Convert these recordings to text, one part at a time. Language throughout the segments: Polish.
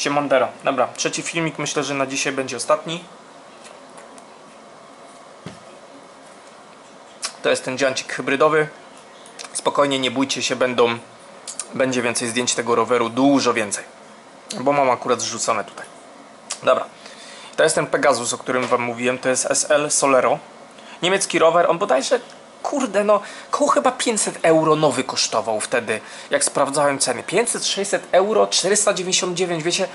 Siemandera. Dobra, trzeci filmik myślę, że na dzisiaj będzie ostatni. To jest ten dziancik hybrydowy. Spokojnie, nie bójcie się, będą, będzie więcej zdjęć tego roweru, dużo więcej. Bo mam akurat zrzucone tutaj. Dobra. To jest ten Pegasus, o którym wam mówiłem, to jest SL Solero. Niemiecki rower, on bodajże, kurde no, koło chyba 500 euro nowy kosztował wtedy, jak sprawdzałem ceny. 500, 600 euro, 499, wiecie,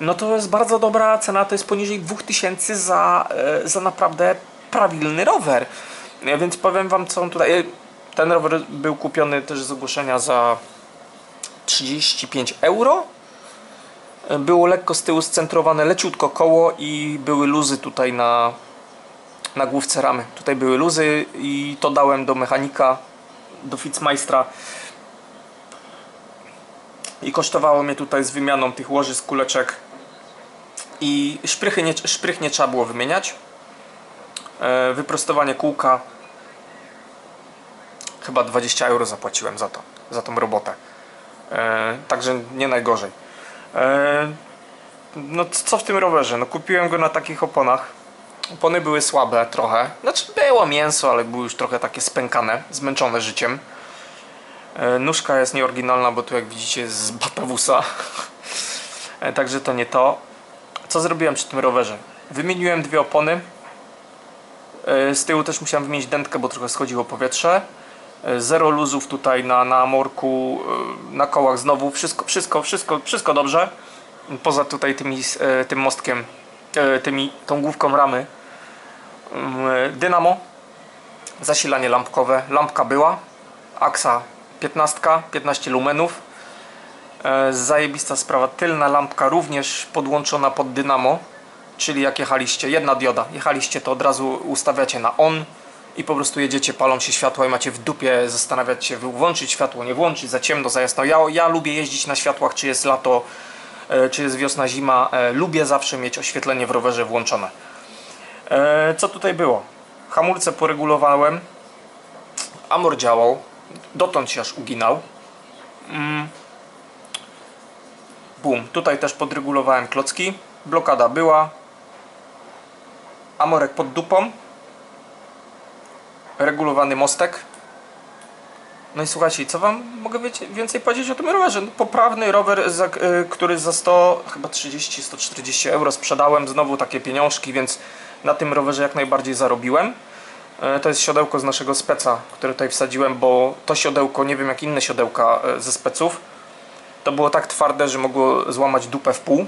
no to jest bardzo dobra cena, to jest poniżej 2000 za, e, za naprawdę prawilny rower. E, Więc powiem wam co on tutaj, e, ten rower był kupiony też z ogłoszenia za 35 euro. Było lekko z tyłu scentrowane, leciutko koło i były luzy tutaj na, na główce ramy. Tutaj były luzy i to dałem do mechanika, do Fitzmeistra. I kosztowało mnie tutaj z wymianą tych łożysk, kuleczek i szprychy nie, szprych nie trzeba było wymieniać. E, wyprostowanie kółka chyba 20 euro zapłaciłem za to, za tą robotę. E, także nie najgorzej. E, no co w tym rowerze? No kupiłem go na takich oponach. Opony były słabe trochę. Znaczy było mięso, ale były już trochę takie spękane, zmęczone życiem. E, nóżka jest nieoryginalna, bo tu jak widzicie jest z Batawusa. E, także to nie to. Co zrobiłem przy tym rowerze? Wymieniłem dwie opony. E, Z tyłu też musiałem wymienić dętkę, bo trochę schodziło powietrze. Zero luzów tutaj na, na amorku, na kołach znowu. Wszystko, wszystko, wszystko, wszystko dobrze. Poza tutaj tymi, tym mostkiem, tymi, tą główką ramy. Mm, e, Dynamo. Zasilanie lampkowe. Lampka była. Aksa 15, 15 lumenów. E, Zajebista sprawa. Tylna lampka również podłączona pod dynamo. Czyli jak jechaliście, jedna dioda, jechaliście to od razu ustawiacie na on i po prostu jedziecie, palą się światła i macie w dupie zastanawiać się, włączyć światło, nie włączyć, za ciemno, za jasno. Ja, ja lubię jeździć na światłach, czy jest lato, e, czy jest wiosna, zima. E, Lubię zawsze mieć oświetlenie w rowerze włączone. E, Co tutaj było? Hamulce poregulowałem. Amor działał. Dotąd się aż uginał. Bum. Tutaj też podregulowałem klocki. Blokada była. Amorek pod dupą. Regulowany mostek. No i słuchajcie, co wam mogę więcej powiedzieć o tym rowerze? No, poprawny rower, za, y, który za 100, chyba 30-140 euro sprzedałem. Znowu takie pieniążki, więc na tym rowerze jak najbardziej zarobiłem. E, To jest siodełko z naszego speca, które tutaj wsadziłem, bo to siodełko, nie wiem jak inne siodełka e, ze speców, to było tak twarde, że mogło złamać dupę w pół.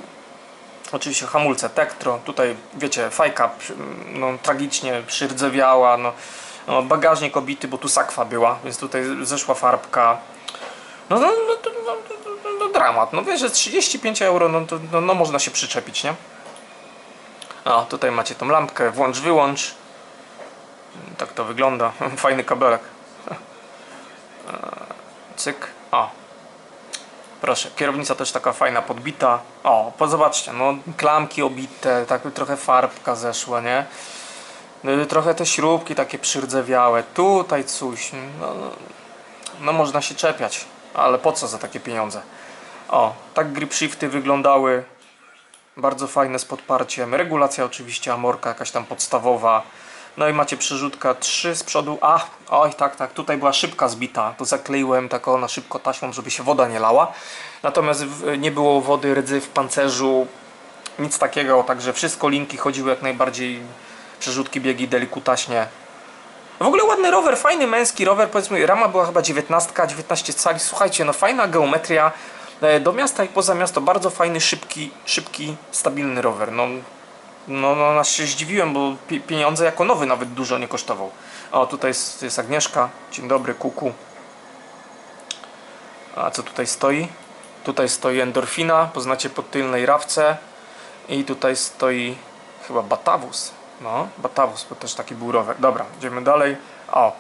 Oczywiście hamulce Tektro, tutaj wiecie, fajka no, tragicznie przyrzewiała, no, no, bagażnik obity, bo tu sakwa była, więc tutaj zeszła farbka. No, no, no, no, no, no, no dramat, no wiesz, że 35 euro, no, to, no, no można się przyczepić, nie? O, tutaj macie tą lampkę, włącz, wyłącz. Tak to wygląda, fajny kabelek. Cyk, o, Proszę, kierownica też taka fajna, podbita. O, zobaczcie, no klamki obite, tak trochę farbka zeszła, nie? No, Trochę te śrubki takie przyrdzewiałe. Tutaj coś, no, no, no można się czepiać, ale po co za takie pieniądze? O, tak grip shifty wyglądały. Bardzo fajne z podparciem. Regulacja oczywiście, amorka jakaś tam podstawowa. No i macie przerzutka 3 z przodu. A, oj, tak, tak, tutaj była szybka zbita. To zakleiłem taką na szybko taśmą, żeby się woda nie lała. Natomiast nie było wody, rdzy w pancerzu, nic takiego. Także wszystko linki chodziły jak najbardziej. Przerzutki, biegi, delikutaśnie. W ogóle ładny rower, fajny męski rower, powiedzmy, rama była chyba 19, 19 cali. Słuchajcie, no fajna geometria. E, Do miasta i poza miasto bardzo fajny, szybki, szybki, stabilny rower. No, no, no nas się zdziwiłem, bo pi- pieniądze jako nowy nawet dużo nie kosztował. O, tutaj jest, jest Agnieszka. Dzień dobry, kuku. A co tutaj stoi? Tutaj stoi endorfina, poznacie po tylnej rawce. I tutaj stoi chyba Batavus. No, Batavus, też taki był rower. Dobra, idziemy dalej. O,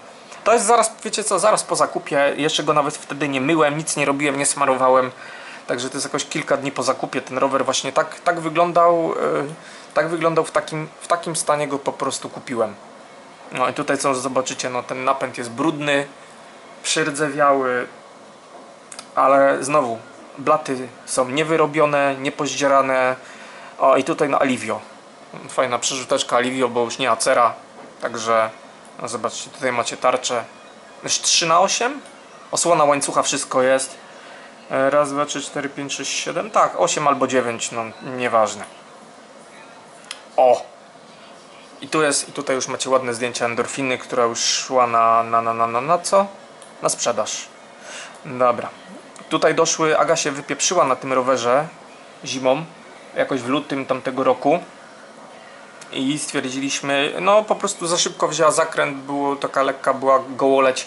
to jest zaraz, wiecie co, zaraz po zakupie. Jeszcze go nawet wtedy nie myłem, nic nie robiłem, nie smarowałem. Także to jest jakoś kilka dni po zakupie. Ten rower właśnie tak, tak wyglądał. Yy, tak wyglądał w takim, w takim stanie go po prostu kupiłem. No i tutaj co zobaczycie, no ten napęd jest brudny, przyrdzewiały, ale znowu blaty są niewyrobione, niepozdzierane. O i tutaj na Alivio. Fajna przerzuteczka Alivio, bo już nie Acera. Także no zobaczcie, tutaj macie tarczę. Już 3 na 8 Osłona łańcucha, wszystko jest. E, Raz, dwa, trzy, cztery, pięć, sześć, siedem. Tak, 8 albo 9, no nieważne. O! I tu jest, i tutaj już macie ładne zdjęcia endorfiny, która już szła na, na, na, na, na, na co? Na sprzedaż. Dobra. Tutaj doszły, Aga się wypieprzyła na tym rowerze zimą, jakoś w lutym tamtego roku. I stwierdziliśmy, no po prostu za szybko wzięła zakręt, było taka lekka była gołoleć.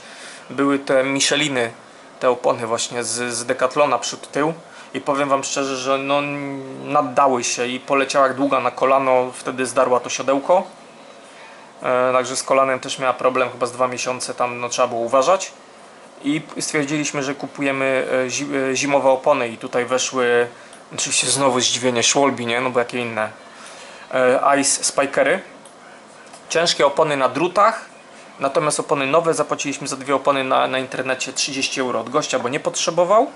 Były te Micheliny, te opony właśnie z, z Decathlona przód tył. I powiem wam szczerze, że no naddały się i poleciała jak długa na kolano, wtedy zdarła to siodełko. E, także z kolanem też miała problem, chyba z dwa miesiące tam no, trzeba było uważać. I stwierdziliśmy, że kupujemy e, e, zimowe opony i tutaj weszły, oczywiście znowu zdziwienie, Schwalbe, nie? No bo jakie inne. E, Ice Spikery. Ciężkie opony na drutach, natomiast opony nowe zapłaciliśmy za dwie opony na, na internecie 30 euro od gościa, bo nie potrzebował.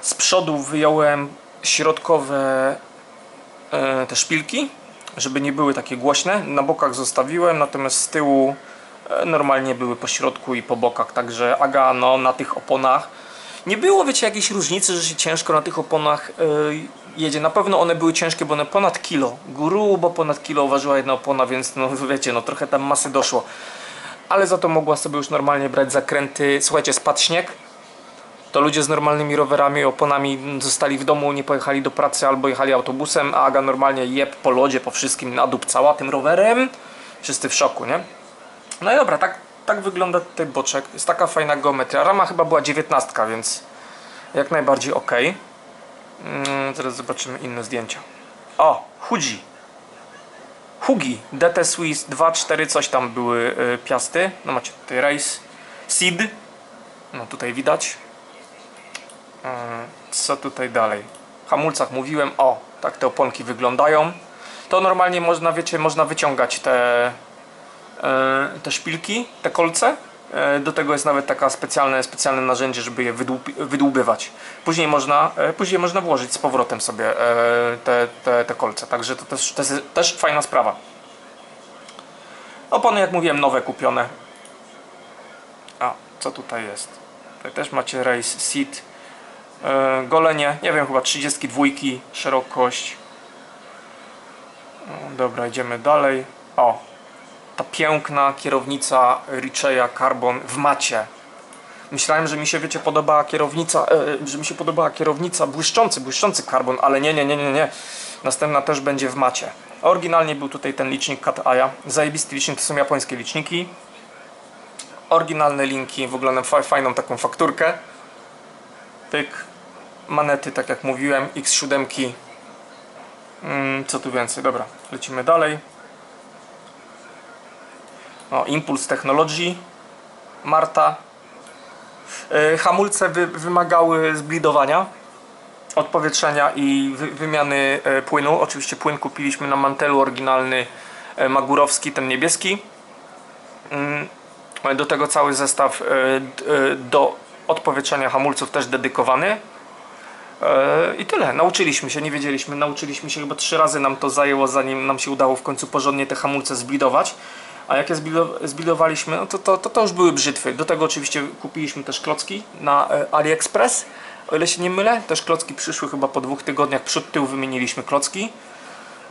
Z przodu wyjąłem środkowe e, te szpilki, żeby nie były takie głośne. Na bokach zostawiłem, natomiast z tyłu e, normalnie były po środku i po bokach. Także Aga no, na tych oponach nie było, wiecie, jakiejś różnicy, że się ciężko na tych oponach jedzie. Na pewno one były ciężkie, bo one ponad kilo, grubo ponad kilo ważyła jedna opona, więc no wiecie, no trochę tam masy doszło. Ale za to mogła sobie już normalnie brać zakręty. Słuchajcie, spadł śnieg, to ludzie z normalnymi rowerami, oponami zostali w domu, nie pojechali do pracy albo jechali autobusem, a Aga normalnie jeb po lodzie, po wszystkim nadupcała tym rowerem. Wszyscy w szoku, nie? No i dobra, tak, tak wygląda tutaj boczek. Jest taka fajna geometria. Rama chyba była 19, więc jak najbardziej ok. Mm, teraz zobaczymy inne zdjęcia. O, Hugi. Hugi, DT Swiss 2, 4, coś tam były y, piasty. No macie tutaj Race Seed. No tutaj widać. Mm, Co tutaj dalej? Hamulcach mówiłem, o, tak te oponki wyglądają. To normalnie można, wiecie, można wyciągać te, e, te szpilki, te kolce. E, Do tego jest nawet taka specjalne, specjalne narzędzie, żeby je wydłubywać. Później można, e, później można włożyć z powrotem sobie e, te, te, te kolce. Także to też, to jest też fajna sprawa. Opony, jak mówiłem, nowe kupione. A, co tutaj jest? Tutaj też macie Race Seat. Golenie, nie wiem, chyba 32 szerokość. Dobra, idziemy dalej. O, ta piękna kierownica Richeya Carbon w macie. Myślałem, że mi się, wiecie, podobała kierownica, e, że mi się podobała kierownica błyszczący, błyszczący karbon, ale nie, nie, nie, nie, nie. Następna też będzie w macie. Oryginalnie był tutaj ten licznik Cat Aya. Zajebisty licznik, to są japońskie liczniki. Oryginalne linki, w ogóle na fa- fajną taką fakturkę. Pyk. Manety, tak jak mówiłem, X7. Mm, co tu więcej? Dobra, lecimy dalej. O, Impulse Technology. Marta. Yy, hamulce wy, wymagały zblidowania, odpowietrzenia i wy, wymiany e, płynu. Oczywiście płyn kupiliśmy na mantelu oryginalny e, Magurowski, ten niebieski. Mm, do tego cały zestaw do odpowietrzenia hamulców też dedykowany. I tyle. Nauczyliśmy się, nie wiedzieliśmy. Nauczyliśmy się chyba trzy razy nam to zajęło, zanim nam się udało w końcu porządnie te hamulce zblidować. A jak je zblido- zblidowaliśmy, no to, to, to, to już były brzytwy. Do tego oczywiście kupiliśmy też klocki na e, AliExpress. O ile się nie mylę, też klocki przyszły chyba po dwóch tygodniach. Przód, tył wymieniliśmy klocki.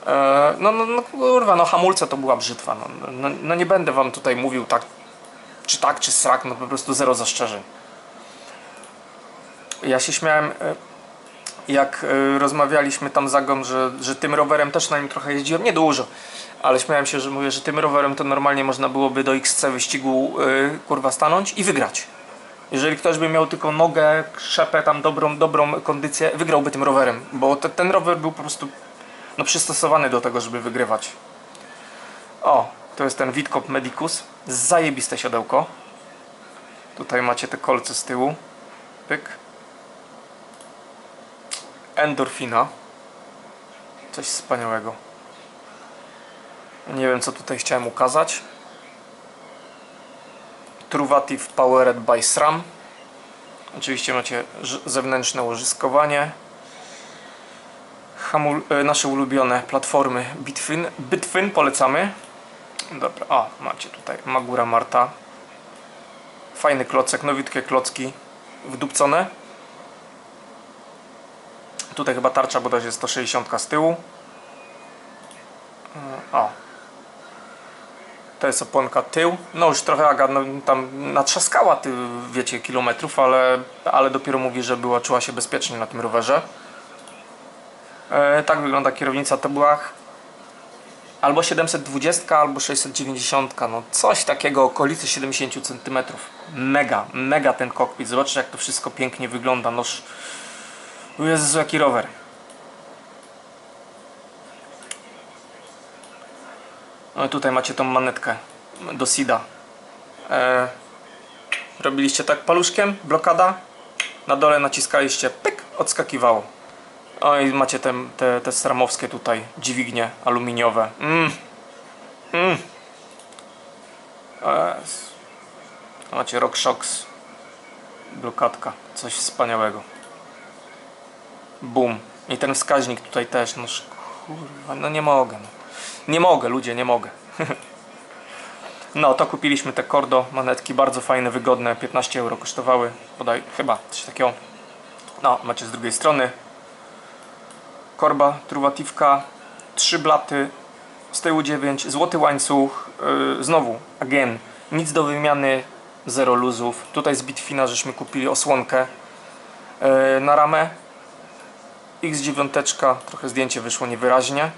E, No, no, no kurwa, no hamulce to była brzytwa. No, no, no nie będę wam tutaj mówił tak, czy tak, czy srak, no po prostu zero zastrzeżeń. Ja się śmiałem, e, jak rozmawialiśmy tam z Agą, że, że tym rowerem też na nim trochę jeździłem, nie dużo, ale śmiałem się, że mówię, że tym rowerem to normalnie można byłoby do XC wyścigu e, kurwa stanąć i wygrać. Jeżeli ktoś by miał tylko nogę, krzepę, tam dobrą, dobrą kondycję, wygrałby tym rowerem, bo te, ten rower był po prostu no, przystosowany do tego, żeby wygrywać. O, to jest ten Witkop Medicus, zajebiste siodełko. Tutaj macie te kolce z tyłu. Pyk. Endorfina. Coś wspaniałego. Nie wiem co tutaj chciałem ukazać. Truvativ Powered by SRAM. Oczywiście macie zewnętrzne łożyskowanie. Hamul, e, nasze ulubione platformy Bitwin. Bitwin polecamy. Dobra, a macie tutaj Magura Marta. Fajny klocek, nowiutkie klocki wdupcone. Tutaj chyba tarcza bodajże 160 z tyłu. E, O. To jest oponka tył. No już trochę Aga no, tam natrzaskała, ty, wiecie, kilometrów, ale, ale dopiero mówi, że była, czuła się bezpiecznie na tym rowerze. E, tak wygląda kierownica. To była albo 720, albo 690. No coś takiego, okolicy 70 cm. Mega, mega ten kokpit. Zobaczcie, jak to wszystko pięknie wygląda. Noż, Jezu, jaki rower. No tutaj macie tą manetkę do SIDA. E, robiliście tak paluszkiem, blokada, na dole naciskaliście, pyk, odskakiwało. O i macie te, te, te stramowskie tutaj dźwignie aluminiowe. Mm. Mm. Es. Macie RockShox. Blokadka. Coś wspaniałego. Bum. I ten wskaźnik tutaj też. No kurwa, no nie mogę. Nie mogę, ludzie, nie mogę. No, to kupiliśmy te Cordo manetki, bardzo fajne, wygodne, 15 euro kosztowały, podaj, chyba, coś takiego. No, macie z drugiej strony korba, truwatiwka, trzy blaty, z tyłu 9, złoty łańcuch, yy, znowu, again, nic do wymiany, zero luzów. Tutaj z Bitfina żeśmy kupili osłonkę yy, na ramę. X9, trochę zdjęcie wyszło niewyraźnie.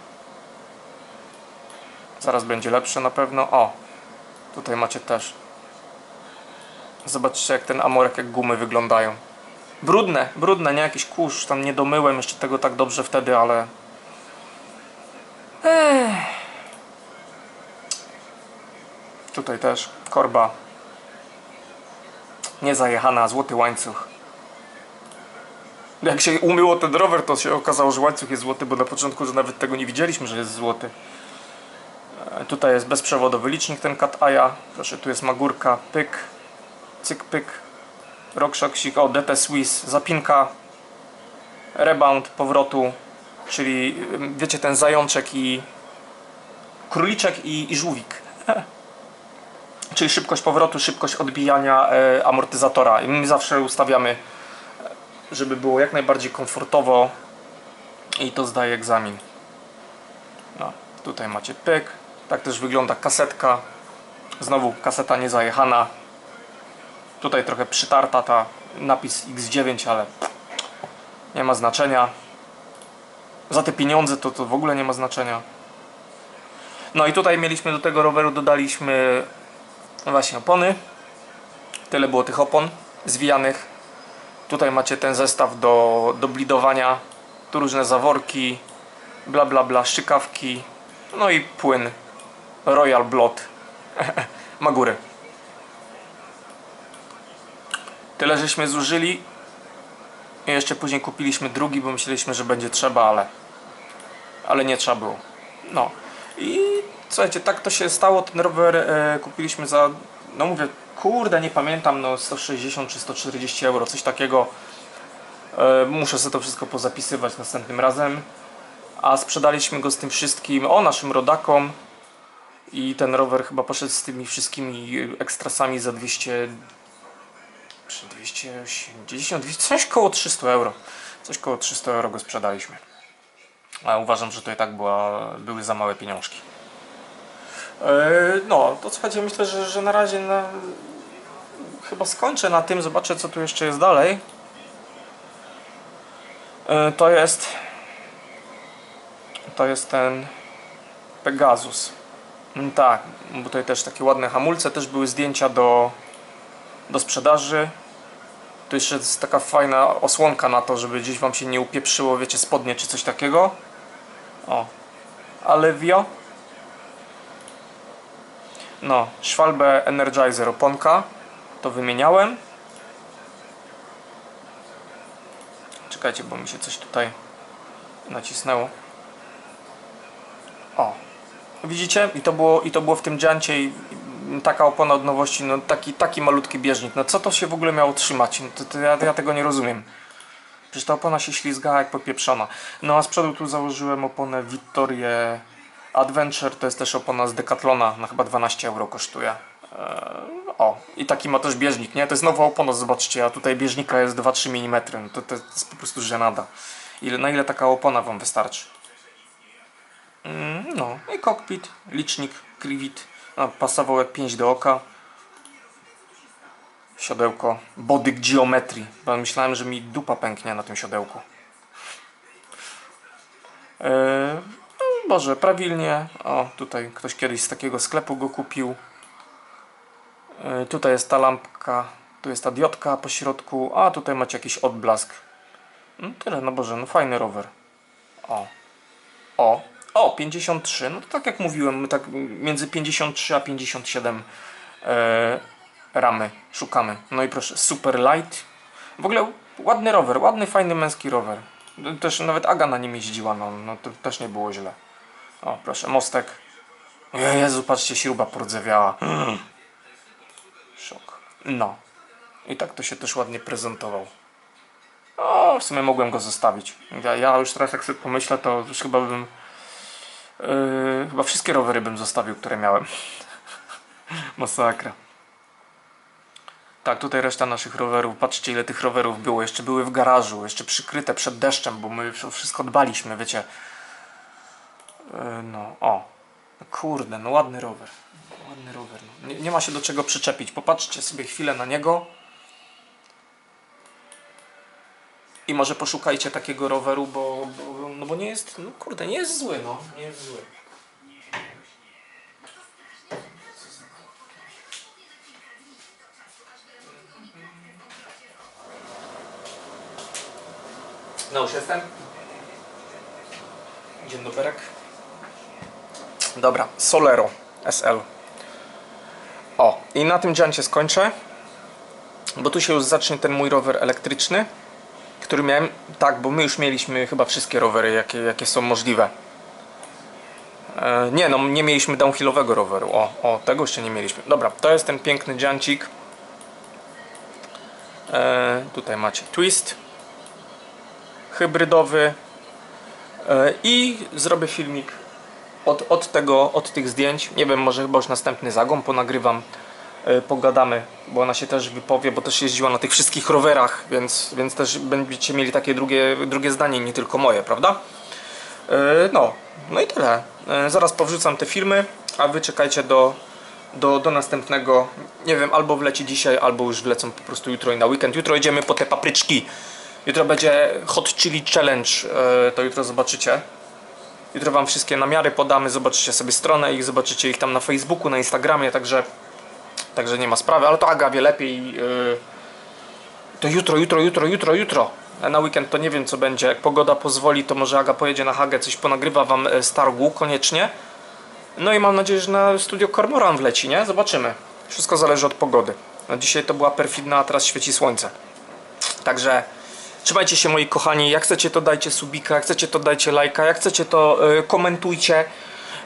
Zaraz będzie lepsze na pewno. O, tutaj macie też. Zobaczcie jak ten amorek, jak gumy wyglądają. Brudne, brudne, nie jakiś kurz. Tam nie domyłem jeszcze tego tak dobrze wtedy, ale... Ech. Tutaj też korba. Niezajechana, złoty łańcuch. Jak się umyło ten rower, to się okazało, że łańcuch jest złoty, bo na początku że nawet tego nie widzieliśmy, że jest złoty. Tutaj jest bezprzewodowy licznik ten Cat Aya. Proszę, tu jest magurka, pyk, cyk, pyk, RockShoxik, o DT Swiss, zapinka, rebound powrotu, czyli wiecie ten zajączek i króliczek i, i żółwik. czyli szybkość powrotu, szybkość odbijania e, amortyzatora. I my zawsze ustawiamy, żeby było jak najbardziej komfortowo i to zdaje egzamin. No, tutaj macie pyk. Tak też wygląda kasetka. Znowu kaseta niezajechana. Tutaj trochę przytarta ta napis X9, ale nie ma znaczenia. Za te pieniądze to, to w ogóle nie ma znaczenia. No i tutaj mieliśmy do tego roweru dodaliśmy właśnie opony. Tyle było tych opon zwijanych. Tutaj macie ten zestaw do, do blidowania. Tu różne zaworki, bla bla bla, szczykawki. No i płyn Royal Blot Magury. Tyle żeśmy zużyli. I jeszcze później kupiliśmy drugi, bo myśleliśmy, że będzie trzeba, ale ale nie trzeba było. No. I słuchajcie, tak to się stało. Ten rower e, kupiliśmy za, no mówię, kurde, nie pamiętam, no 160 czy 140 euro, coś takiego. E, muszę sobie to wszystko pozapisywać następnym razem. A sprzedaliśmy go z tym wszystkim, o naszym rodakom. I ten rower chyba poszedł z tymi wszystkimi ekstrasami za 200 czy 280, 200, coś koło 300 euro. Coś koło 300 euro go sprzedaliśmy. A uważam, że to i tak była, były za małe pieniążki. Yy, no, to słuchajcie, myślę, że, że na razie na, chyba skończę na tym, zobaczę co tu jeszcze jest dalej. Yy, to jest to jest ten Pegasus. Mm, Tak, bo tutaj też takie ładne hamulce, też były zdjęcia do, do sprzedaży. Tu jeszcze jest taka fajna osłonka na to, żeby gdzieś wam się nie upieprzyło, wiecie, spodnie czy coś takiego. O, Alevio. No, Schwalbe Energizer oponka. To wymieniałem. Czekajcie, bo mi się coś tutaj nacisnęło. O, widzicie? I to było, i to było w tym dziancie i taka opona od nowości, no taki, taki malutki bieżnik, no co to się w ogóle miało trzymać? No to, to ja, ja tego nie rozumiem. Przecież ta opona się ślizgała jak popieprzona. No a z przodu tu założyłem oponę Victorię Adventure, to jest też opona z Decathlona, na chyba 12 euro kosztuje. Eee, o, i taki ma też bieżnik, nie? To jest nowa opona, zobaczcie, a tutaj bieżnika jest 2-3 mm, no to, to jest po prostu żenada. Ile, na ile taka opona Wam wystarczy? Mm, no, i kokpit, licznik, kriwit, a, pasował jak 5 do oka. Siodełko, body geometrii, bo myślałem, że mi dupa pęknie na tym siodełku. No, Boże, prawilnie. O, tutaj ktoś kiedyś z takiego sklepu go kupił. Eee, tutaj jest ta lampka, tu jest ta diodka po środku, a tutaj macie jakiś odblask. No tyle, no Boże, no fajny rower. O. O. O, 53. No to tak jak mówiłem, tak między 53 a 57 e, ramy szukamy. No i proszę, super light. W ogóle ładny rower, ładny, fajny męski rower. Też nawet Aga na nim jeździła, no, no to też nie było źle. O, proszę, mostek. Jezu, patrzcie, śruba pordzewiała. Szok. No. I tak to się też ładnie prezentował. O, w sumie mogłem go zostawić. Ja, ja już teraz jak sobie pomyślę, to już chyba bym... Yy, chyba wszystkie rowery bym zostawił, które miałem. Masakra. Tak, tutaj reszta naszych rowerów. Patrzcie ile tych rowerów było. Jeszcze były w garażu, jeszcze przykryte przed deszczem, bo my wszystko dbaliśmy, wiecie. Yy, no, o. Kurde, no ładny rower. Ładny rower. No. Nie, nie ma się do czego przyczepić. Popatrzcie sobie chwilę na niego. I może poszukajcie takiego roweru, bo, bo, no bo nie jest, no kurde, nie jest zły, no. Nie jest zły. No już jestem. Dzień dobry. Dobra, Solero SL. O, i na tym dziancie skończę, bo tu się już zacznie ten mój rower elektryczny który miałem, tak, bo my już mieliśmy chyba wszystkie rowery, jakie, jakie są możliwe. E, nie, no nie mieliśmy downhillowego roweru. O, o, tego jeszcze nie mieliśmy. Dobra, to jest ten piękny dziancik. E, tutaj macie twist hybrydowy e, i zrobię filmik od, od tego, od tych zdjęć. Nie wiem, może chyba już następny zagon ponagrywam pogadamy, bo ona się też wypowie, bo też jeździła na tych wszystkich rowerach, więc, więc też będziecie mieli takie drugie, drugie zdanie, nie tylko moje, prawda? E, No, no i tyle. E, Zaraz powrzucam te filmy, a wy czekajcie do, do, do następnego. Nie wiem, albo wleci dzisiaj, albo już wlecą po prostu jutro i na weekend. Jutro idziemy po te papryczki. Jutro będzie Hot Chili Challenge, e, to jutro zobaczycie. Jutro wam wszystkie namiary podamy, zobaczycie sobie stronę i zobaczycie ich tam na Facebooku, na Instagramie, także Także nie ma sprawy, ale to Aga wie lepiej. Yy, to jutro, jutro, jutro, jutro, jutro. Na weekend to nie wiem co będzie. Jak pogoda pozwoli, to może Aga pojedzie na Hagę, coś ponagrywa wam e, z targu koniecznie. No i mam nadzieję, że na studio Kormoran wleci, nie? Zobaczymy. Wszystko zależy od pogody. No dzisiaj to była perfidna, a teraz świeci słońce. Także trzymajcie się moi kochani. Jak chcecie to dajcie subika, jak chcecie to dajcie lajka, jak chcecie to yy, komentujcie.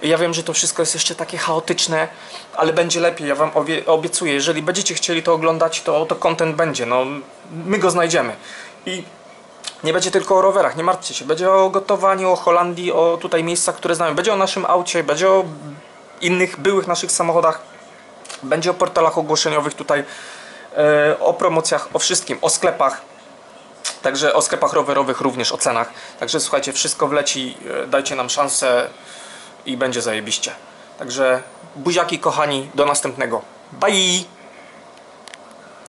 Ja wiem, że to wszystko jest jeszcze takie chaotyczne, ale będzie lepiej, ja Wam obie, obiecuję. Jeżeli będziecie chcieli to oglądać, to, to content będzie. No, my go znajdziemy. I nie będzie tylko o rowerach, nie martwcie się. Będzie o gotowaniu, o Holandii, o tutaj miejscach, które znamy. Będzie o naszym aucie, będzie o innych byłych naszych samochodach. Będzie o portalach ogłoszeniowych tutaj, e, o promocjach, o wszystkim, o sklepach. Także o sklepach rowerowych również, o cenach. Także słuchajcie, wszystko wleci, e, dajcie nam szansę i będzie zajebiście. Także buziaki kochani, do następnego. Bye!